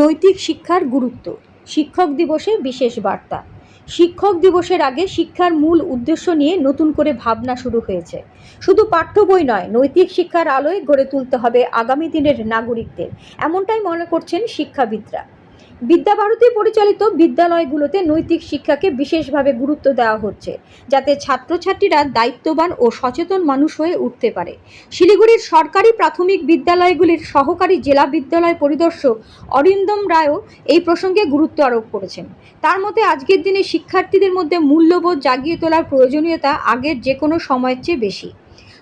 নৈতিক শিক্ষার গুরুত্ব। শিক্ষক দিবসে বিশেষ বার্তা। শিক্ষক দিবসের আগে শিক্ষার মূল উদ্দেশ্য নিয়ে নতুন করে ভাবনা শুরু হয়েছে। শুধু পাঠ্য বই নয়, নৈতিক শিক্ষার আলোয় গড়ে তুলতে হবে আগামী দিনের নাগরিকদের। এমনটাই মনে করছেন শিক্ষাবিদরা। বিদ্যাভারতী পরিচালিত বিদ্যালয়গুলোতে নৈতিক শিক্ষাকে বিশেষভাবে গুরুত্ব দেওয়া হচ্ছে, যাতে ছাত্রছাত্রীরা দায়িত্ববান ও সচেতন মানুষ হয়ে উঠতে পারে। শিলিগুড়ির সরকারি প্রাথমিক বিদ্যালয়গুলির সহকারী জেলা বিদ্যালয় পরিদর্শক অরিন্দম রায়ও এই প্রসঙ্গে গুরুত্ব আরোপ করেছেন। তার মতে, আজকের দিনে শিক্ষার্থীদের মধ্যে মূল্যবোধ জাগিয়ে তোলার প্রয়োজনীয়তা আগের যে কোনো সময়ের চেয়ে বেশি।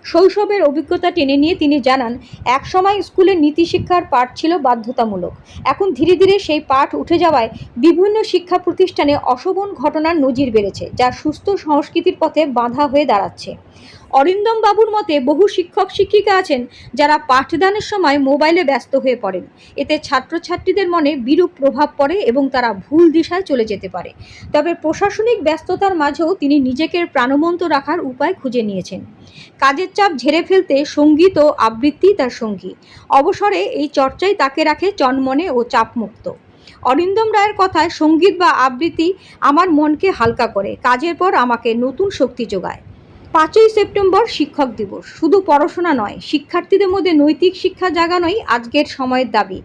শৈশবের অভিজ্ঞতা টেনে নিয়ে তিনি জানান, একসময় স্কুলে নীতিশিক্ষার পাঠ ছিল বাধ্যতামূলক। এখন ধীরে ধীরে সেই পাঠ উঠে যাওয়ায় বিভিন্ন শিক্ষা প্রতিষ্ঠানে অশোভন ঘটনার নজির বেড়েছে, যা সুস্থ সংস্কৃতির পথে বাধা হয়ে দাঁড়াচ্ছে। অরিন্দম বাবুর মতে বহু শিক্ষক শিক্ষিকা আছেন যারা পাঠদানের সময় মোবাইলে ব্যস্ত হয়ে পড়েন। এতে ছাত্রছাত্রীদের মনে বিরূপ প্রভাব পড়ে এবং তারা ভুল দিশায় চলে যেতে পারে। তবে প্রশাসনিক ব্যস্ততার মাঝেও তিনি নিজেকে প্রাণবন্ত রাখার উপায় খুঁজে নিয়েছেন। কাজের চাপ ঝেড়ে ফেলতে সংগীত ও আবৃত্তি তার সঙ্গী। অবসরে এই চর্চাই তাকে রাখে চনমনে ও চাপমুক্ত। অরিন্দম রায়ের কথায় সংগীত বা আবৃত্তি আমার মনকে হালকা করে, কাজের পর আমাকে নতুন শক্তি যোগায়। পাঁচই সেপ্টেম্বর শিক্ষক দিবস। শুধু পড়াশোনা নয়, শিক্ষার্থীদের মধ্যে নৈতিক শিক্ষা জাগানোই আজকের সময়ের দাবি।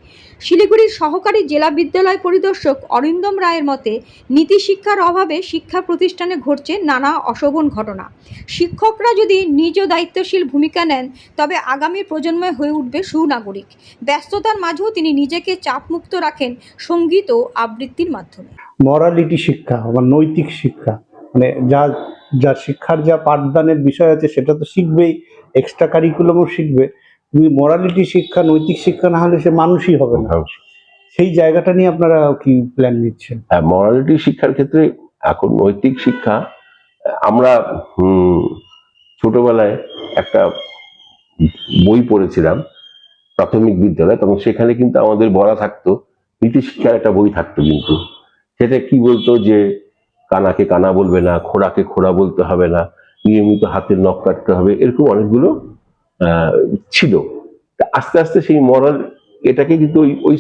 শিলিগুড়ির সহকারী জেলা বিদ্যালয় পরিদর্শক অরিন্দম রায়ের মতে, নীতি শিক্ষার অভাবে শিক্ষা প্রতিষ্ঠানে ঘটছে নানা অশোভন ঘটনা। শিক্ষকরা যদি নিজ দায়িত্বশীল ভূমিকা নেন, তবে আগামী প্রজন্মে হয়ে উঠবে সুনাগরিক। ব্যস্ততার মাঝেও তিনি নিজেকে চাপমুক্ত রাখেন সংগীত ও আবৃত্তির মাধ্যমে। মরালিটি শিক্ষা বা নৈতিক শিক্ষা মানে যা যা শিক্ষার যা পাঠদানের বিষয় আছে সেটা তো শিখবেই এক্সট্রা কারিকুলামও শিখবে। তুমি মরালিটি শিক্ষা নৈতিক শিক্ষা না হলে সে মানুষই হবে না। সেই জায়গাটা নিয়ে আপনারা কি প্ল্যান নিচ্ছেন? হ্যাঁ মরালিটি শিক্ষার ক্ষেত্রে এখন নৈতিক শিক্ষা আমরা ছোটবেলায় একটা বই পড়েছিলাম প্রাথমিক বিদ্যালয় তখন সেখানে কিন্তু আমাদের বলা থাকতো নীতি শিক্ষার একটা বই থাকতো কিন্তু। সেটা কি বলতো যে কানাকে কানা বলবে না, খোড়াকে খোড়া বলতে হবে না, নিয়মিত হাতের নখ কাটতে হবে, এরকম অনেকগুলো ছিল। আস্তে আস্তে সেই মরাল এটাকে কিন্তু ওই ওই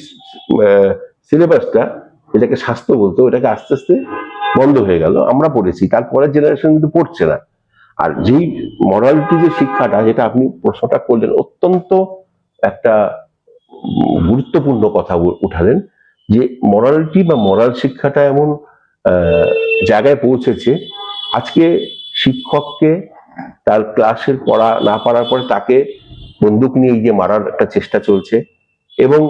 সিলেবাসটা এটাকে স্বাস্থ্য বলতো, এটাকে আস্তে আস্তে বন্ধ হয়ে গেল, আমরা পড়েছি, তারপরের জেনারেশন কিন্তু পড়ছে না। আর যেই মরালিটি যে শিক্ষাটা, যেটা আপনি প্রশ্নটা করলেন, অত্যন্ত একটা গুরুত্বপূর্ণ কথা উঠালেন, যে মরালিটি বা মরাল শিক্ষাটা এমন জায়গায় পৌঁছেছে, আজকে শিক্ষককে তার ক্লাসের পড়া না পারার পরে তাকে বন্দুক নিয়ে গিয়ে মারার একটা চেষ্টা চলছে এবং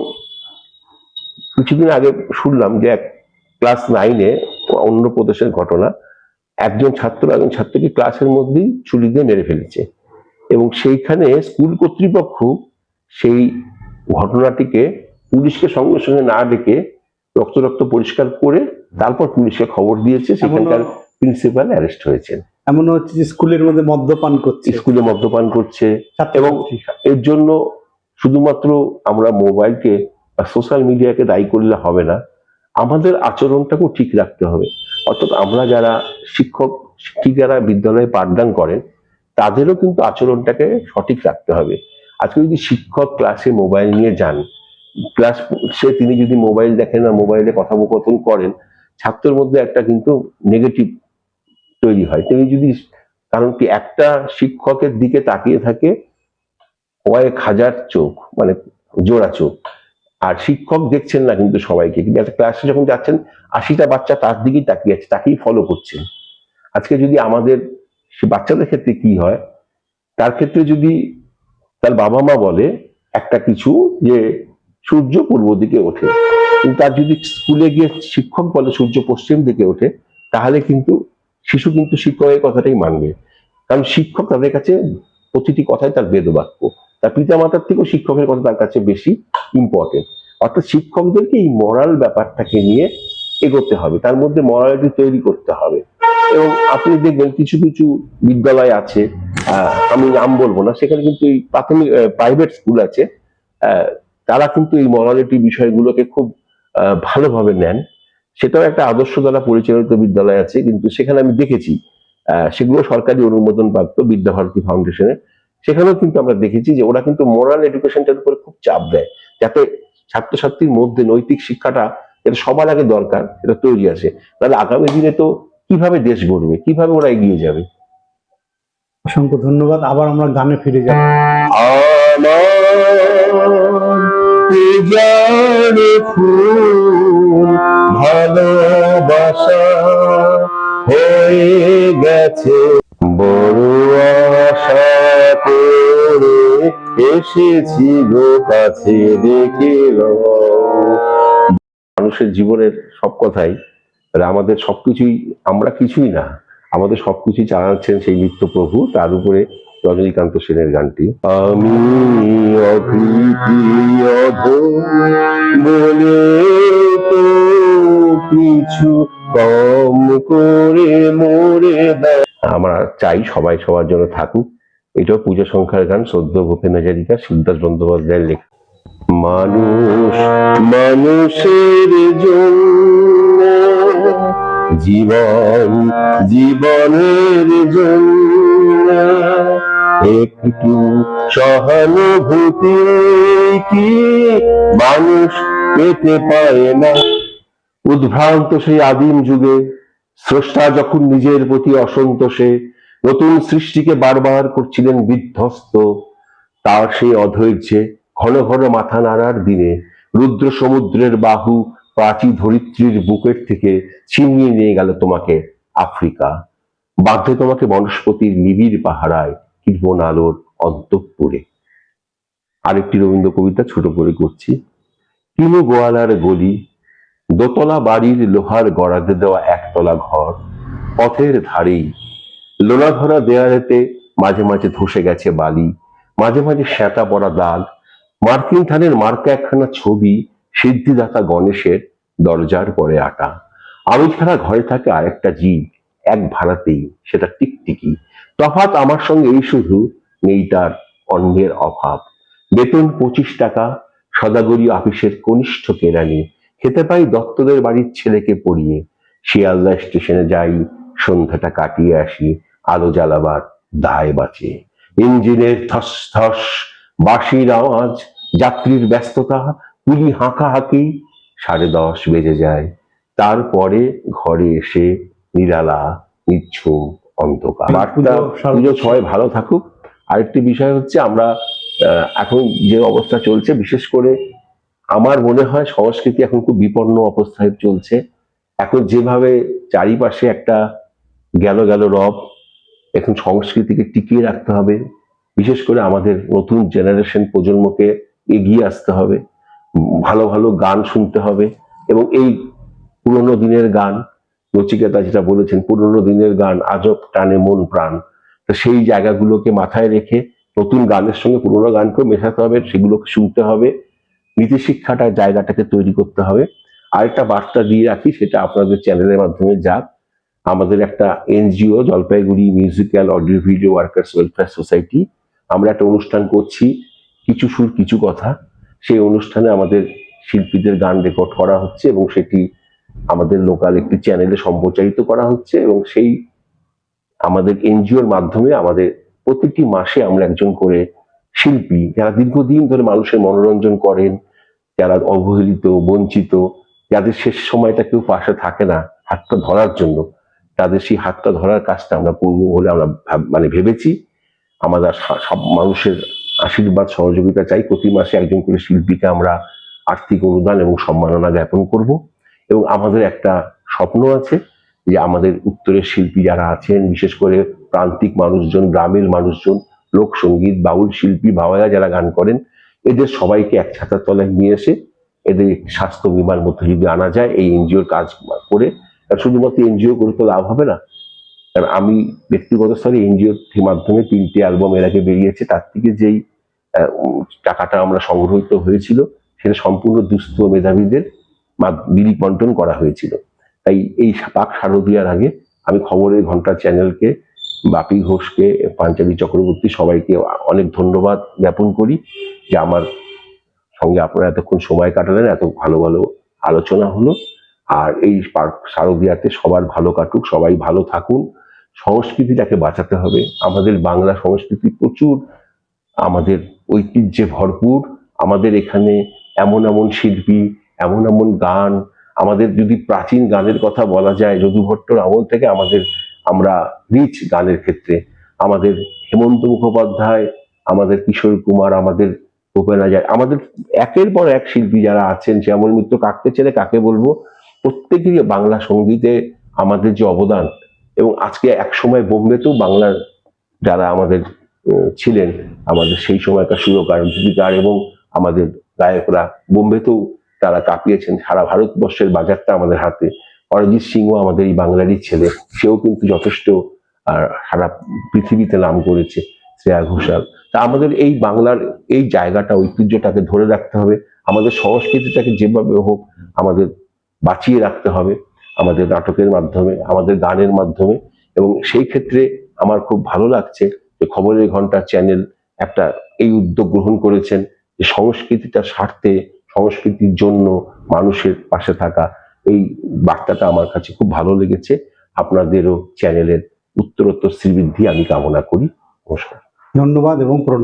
কিছুদিন আগে শুনলাম যে এক ক্লাস নাইনে অন্য প্রদেশের ঘটনা, একজন ছাত্র একজন ছাত্রকে ক্লাসের মধ্যেই ছুরি দিয়ে মেরে ফেলেছে এবং সেইখানে স্কুল কর্তৃপক্ষ সেই ঘটনাটিকে পুলিশকে সঙ্গে সঙ্গে না ডেকে রক্ত রক্ত পরিষ্কার করে তারপর পুলিশকে খবর দিয়েছে সেখানকার প্রিন্সিপাল অ্যারেস্ট হয়েছেন। এমন হচ্ছে যে স্কুলের মধ্যে মদ্যপান করছে। স্কুলে মদ্যপান করছে। এবং এর জন্য শুধুমাত্র আমরা মোবাইলকে বা সোশ্যাল মিডিয়াকে দায়ী করলে হবে না আমাদের আচরণটাকেও ঠিক রাখতে হবে। অর্থাৎ আমরা যারা শিক্ষক শিক্ষিকারা বিদ্যালয়ে পাঠদান করেন তাদেরও কিন্তু আচরণটাকে সঠিক রাখতে হবে। আজকে যদি শিক্ষক ক্লাসে মোবাইল নিয়ে যান ক্লাস সে তিনি যদি মোবাইল দেখেন না মোবাইলে কথোপকথন করেন ছাত্রের মধ্যে একটা কিন্তু নেগেটিভ তৈরি হয়। তিনি যদি কারণ কি, একটা শিক্ষকের দিকে তাকিয়ে থাকে কয়েক হাজার চোখ মানে জোড়া চোখ। আর শিক্ষক দেখছেন না কিন্তু সবাইকে। কিন্তু একটা ক্লাসে যখন যাচ্ছেন, আশিটা বাচ্চা তার দিকেই তাকিয়ে আছে, তাকেই ফলো করছেন। আজকে যদি আমাদের সে বাচ্চাদের ক্ষেত্রে কি হয়, তার ক্ষেত্রে যদি তার বাবা মা বলে একটা কিছু যে সূর্য পূর্ব দিকে ওঠে তার যদি স্কুলে গিয়ে শিক্ষক বলে সূর্য পশ্চিম দিকে ওঠে, তাহলে কিন্তু শিশু কিন্তু শিক্ষকের কথাটাই মানবে। কারণ শিক্ষক তাদের কাছে প্রতিটি কথাই তার বেদবাক্য। তার পিতা মাতার থেকেও শিক্ষকের কথা তার কাছে বেশি ইম্পর্টেন্ট অর্থাৎ শিক্ষকদেরকে এই মরাল ব্যাপারটাকে নিয়ে এগোতে হবে। তার মধ্যে মরালিটি তৈরি করতে হবে। এবং আপনি দেখবেন কিছু কিছু বিদ্যালয় আছে আমি নাম বলব না, সেখানে কিন্তু এই প্রাথমিক প্রাইভেট স্কুল আছে। তারা কিন্তু এই মরালিটি বিষয়গুলোকে খুব ভালোভাবে নেন। সেটাও একটা আদর্শ দ্বারা পরিচালিত বিদ্যালয় আছে কিন্তু সেখানে আমি দেখেছি সেগুলো সরকারি অনুমোদন প্রাপ্ত বিদ্যাভারতী ফাউন্ডেশনে সেখানেও কিন্তু আমরা দেখেছি যে ওরা কিন্তু মোরাল এডুকেশনটার উপরে খুব চাপ দেয় যাতে ছাত্রছাত্রীর মধ্যে নৈতিক শিক্ষাটা এটা সবার আগে দরকার এটা তৈরি আছে। তাহলে আগামী দিনে তো কীভাবে দেশ গড়বে কীভাবে ওরা এগিয়ে যাবে? অসংখ্য ধন্যবাদ আবার আমরা গানে ফিরে যাব। পূজার ফুল ভালোবাসা হয়ে গেছে। বড় আশা করে এসেছি গো, কাছে দেখে মানুষের জীবনের সব কথাই আমাদের সবকিছুই, আমরা কিছুই না, আমাদের সবকিছুই জানাচ্ছেন সেই নিত্য প্রভু তার উপরে রজনীকান্ত সেনের গানটি। আমি বলে তো কিছু কম করে মরে আমরা চাই সবাই সবার জন্য থাকুক। এটাও পূজা সংখ্যার গান, সদ্য ভূপেন হাজারিকা শিবদাস বন্দ্যোপাধ্যায়ের লেখা। মানুষ, মানুষের জন্য, জীবন, জীবনের জন্য একটু সহানুভূতি কি? মানুষ পেতে পারে না। উদ্ভ্রান্ত সেই আদিম যুগে, স্রষ্টা যখন নিজের প্রতি অসন্তোষে, নতুন সৃষ্টিকে বারবার করছিলেন বিধ্বস্ত, তার সেই অধৈর্যে ঘন ঘন মাথা নাড়ার দিনে রুদ্র সমুদ্রের বাহু প্রাচী ধরিত্রীর বুকের থেকে ছিনিয়ে নিয়ে গেল তোমাকে আফ্রিকা। বাধ্য তোমাকে বনস্পতির নিবিড় পাহারায় কিরবন আলোর অন্তঃপুরে। আরেকটি রবীন্দ্র কবিতা ছোট করে করছি। কিনু গোয়ালার গলি, দোতলা বাড়ির লোহার গড়াতে দেওয়া একতলা ঘর, পথের ধারেই লোনা ধরা দেয়ালেতে মাঝে মাঝে ধসে গেছে বালি, মাঝে মাঝে শ্যাতা পড়া দাগ, মার্কিন থানের মার্কা একখানা ছবি, সিদ্ধিদাতা গণেশের দরজার পরে আটা। আমি ছাড়া ঘরে থাকে আরেকটা জীব, এক ভাড়াতেই, সেটা টিকটিকি। তফাৎ আমার সঙ্গে এই শুধু নেই তার অন্যের অভাব। বেতন পঁচিশ টাকা, সদাগরি অফিসের কনিষ্ঠ কেরানি, খেতে পাই দত্তদের বাড়ির ছেলেকে পড়িয়ে। শিয়ালদা স্টেশনে যাই, সন্ধ্যাটা কাটিয়ে আসি, আলো জ্বালাবার দায় বাঁচে। ইঞ্জিনের থস থস বাঁশির আওয়াজ, যাত্রীর ব্যস্ততা, কুলি হাঁকা হাঁকি, সাড়ে দশ বেজে যায়। তারপরে ঘরে এসে নিরালা, নিচ্ছুম অন্ধকার। বার্তা পুজো সবাই ভালো থাকুক। আরেকটি বিষয় হচ্ছে আমরা এখন যে অবস্থা চলছে বিশেষ করে আমার মনে হয় সংস্কৃতি এখন খুব বিপন্ন অবস্থায় চলছে। এখন যেভাবে চারিপাশে একটা গেল গেল রব এখন সংস্কৃতিকে টিকিয়ে রাখতে হবে। বিশেষ করে আমাদের নতুন জেনারেশন প্রজন্মকে এগিয়ে আসতে হবে। ভালো ভালো গান শুনতে হবে এবং এই পুরোনো দিনের গান নচিকেতা যেটা বলেছেন, পুরোনো দিনের গান, আজব টানে মন প্রাণ। তো সেই জায়গাগুলোকে মাথায় রেখে নতুন গানের সঙ্গে পুরোনো গানকেও মেশাতে হবে, সেগুলোকে শুনতে হবে, নীতি শিক্ষাটা জায়গাটাকে তৈরি করতে হবে। আরেকটা বার্তা দিয়ে রাখি, সেটা আপনাদের চ্যানেলের মাধ্যমে যাক। আমাদের একটা NGO, Jalpaiguri musical, audio, video workers welfare society. আমরা একটা অনুষ্ঠান করছি, কিছু সুর, কিছু কথা। সেই অনুষ্ঠানে আমাদের শিল্পীদের গান রেকর্ড করা হচ্ছে এবং সেটি আমাদের লোকাল একটি চ্যানেলে সম্প্রচারিত করা হচ্ছে এবং সেই আমাদের এনজিওর মাধ্যমে আমাদের প্রতিটি মাসে আমরা একজন করে শিল্পী যারা দীর্ঘদিন ধরে মানুষের মনোরঞ্জন করেন, যারা অবহেলিত, বঞ্চিত, যাদের শেষ সময়টা কেউ পাশে থাকে না হাতটা ধরার জন্য, তাদের সেই হাতটা ধরার কাজটা আমরা করব বলে আমরা মানে ভেবেছি। আমাদের সব মানুষের আশীর্বাদ, সহযোগিতা চাই। প্রতি মাসে একজন করে শিল্পীকে আমরা আর্থিক অনুদান এবং সম্মাননা জ্ঞাপন করব। এবং আমাদের একটা স্বপ্ন আছে যে আমাদের উত্তরের শিল্পী যারা আছেন, বিশেষ করে প্রান্তিক মানুষজন, গ্রামের মানুষজন লোকসঙ্গীত বাউল শিল্পী ভাওয়াইয়া যারা গান করেন, এদের সবাইকে এক ছাতার তলায় নিয়ে এসে এদের স্বাস্থ্য বিমার মধ্যে যদি আনা যায়, এই এনজিওর কাজ করে শুধুমাত্র এনজিও করে তো লাভ হবে না। কারণ আমি ব্যক্তিগত স্তরে এনজিওর মাধ্যমে তিনটি অ্যালবাম এর আগে বেরিয়েছে, তার থেকে যেই টাকাটা আমরা সংগ্রহিত হয়েছিল, সেটা সম্পূর্ণ দুস্থ মেধাবীদের মাধ- বিলি বন্টন করা হয়েছিল। তাই এই পাক শারদীয়ার আগে আমি খবরের ঘণ্টা চ্যানেলকে, বাপি ঘোষকে, পাঞ্চালী চক্রবর্তী সবাইকে অনেক ধন্যবাদ জ্ঞাপন করি যে আমার সঙ্গে আপনারা এতক্ষণ সময় কাটালেন, এত ভালো ভালো আলোচনা হলো। আর এই পার্ক শারদীয়াতে সবার ভালো কাটুক, সবাই ভালো থাকুন। সংস্কৃতিটাকে বাঁচাতে হবে। আমাদের বাংলা সংস্কৃতি প্রচুর, আমাদের ঐতিহ্যে ভরপুর। আমাদের এখানে এমন এমন শিল্পী এমন এমন গান, আমাদের যদি প্রাচীন গানের কথা বলা যায়, যদু ভট্টর আমল থেকে আমাদের, আমরা রিচ গানের ক্ষেত্রে, আমাদের হেমন্ত মুখোপাধ্যায়, আমাদের কিশোর কুমার, আমাদের ভূপেন হাজার আমাদের একের পর এক শিল্পী যারা আছেন যেমন মিত্র কাকে ছেড়ে কাকে বলব, প্রত্যেকেরই বাংলা সঙ্গীতে আমাদের যে অবদান, এবং আজকে এক সময় বোম্বেতেও বাংলার যারা আমাদের ছিলেন, আমাদের সেই সময়কার সুরকার, গীতিকার এবং আমাদের গায়করা বোম্বেতেও তারা কাঁপিয়েছেন। সারা ভারতবর্ষের বাজারটা আমাদের হাতে। অরিজিৎ সিংও আমাদের এই বাংলারই ছেলে। সেও কিন্তু যথেষ্ট সারা পৃথিবীতে নাম করেছে শ্রেয়া ঘোষাল। তা আমাদের এই বাংলার এই জায়গাটা, ঐতিহ্যটাকে ধরে রাখতে হবে। আমাদের সংস্কৃতিটাকে যেভাবে হোক আমাদের বাঁচিয়ে রাখতে হবে। আমাদের নাটকের মাধ্যমে, আমাদের গানের মাধ্যমে। এবং সেই ক্ষেত্রে আমার খুব ভালো লাগছে যে খবরের ঘণ্টা চ্যানেল একটা, এই উদ্যোগ গ্রহণ করেছেন যে সংস্কৃতিটা স্বার্থে সংস্কৃতির জন্য মানুষের পাশে থাকা, এই বার্তাটা আমার কাছে খুব ভালো লেগেছে। আপনাদেরও চ্যানেলের উত্তরোত্তর শ্রীবৃদ্ধি আমি কামনা করি। নমস্কার। ধন্যবাদ এবং প্রণাম।